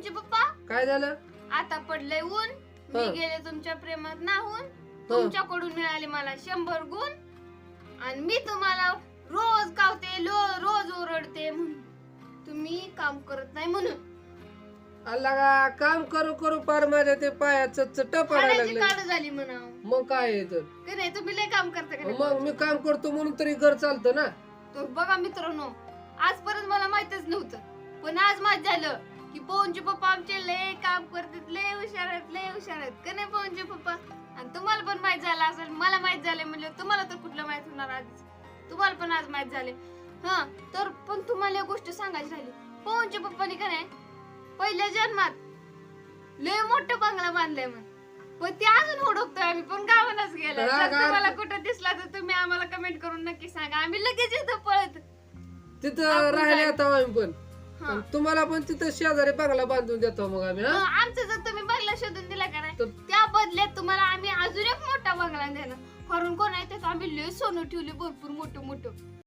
पवनचे पप्पा? काय झालं? आता पडलंय ऊन. मी हं. गेले तुमच्या प्रेमात नाहून. तुमच्याकडून मिळाले मला शंभर गुण. आणि मी तुम्हाला रोज कावते लो- रोज ओरडते म्हणून. तुम्ही काम करत नाही म्हणून. अल्ला का काम करू करू पार माझ्या ते पायाचं चट पडायला खाण्याची लागले. काढ झाली म्हणा मग काय आहे तर? का नाही तुम्ही लय काम करता का नाही? मग मी काम करतो म्हणून तरी घर चालतं ना. तर बघा मित्रांनो आजपर्यंत मला माहितच नव्हतं. पण आज माहीत झालं. की पवनचे पप्पा आमचे लय काम करतात लय हुशार आहेत लय हुशार आहेत. का नाही पवनचे पप्पा? आणि तुम्हाला पण माहीत झालं असेल मला माहीत झाले म्हणजे तुम्हाला तर कुठलं माहीत होणार आधीच. तुम्हाला पण आज माहीत झाले. हा तर पण तुम्हाला एक गोष्ट सांगायची राहिली. पवनचे पप्पानी का नाही पहिल्या जन्मात लय मोठं बंगला बांधलाय म्हण. पण ते अजून हुडकतोय आम्ही पण गावालाच गेलो जर तुम्हाला कुठं दिसला तर तुम्ही आम्हाला कमेंट करून नक्की सांगा. आम्ही लगेच येतो पळत तिथं राहिले. आता आम्ही पण. आणि तुम्हाला पण तिथं शेजारी बंगला बांधून देतो मग आम्ही हा? आमचं जर तुम्ही बंगला शोधून दिला का नाही तर- त्या बदल्यात तुम्हाला आम्ही अजून एक मोठा बंगला देणार. कारण कोण आहे आम्ही लय सोनं ठेवले भरपूर मोठं मोठं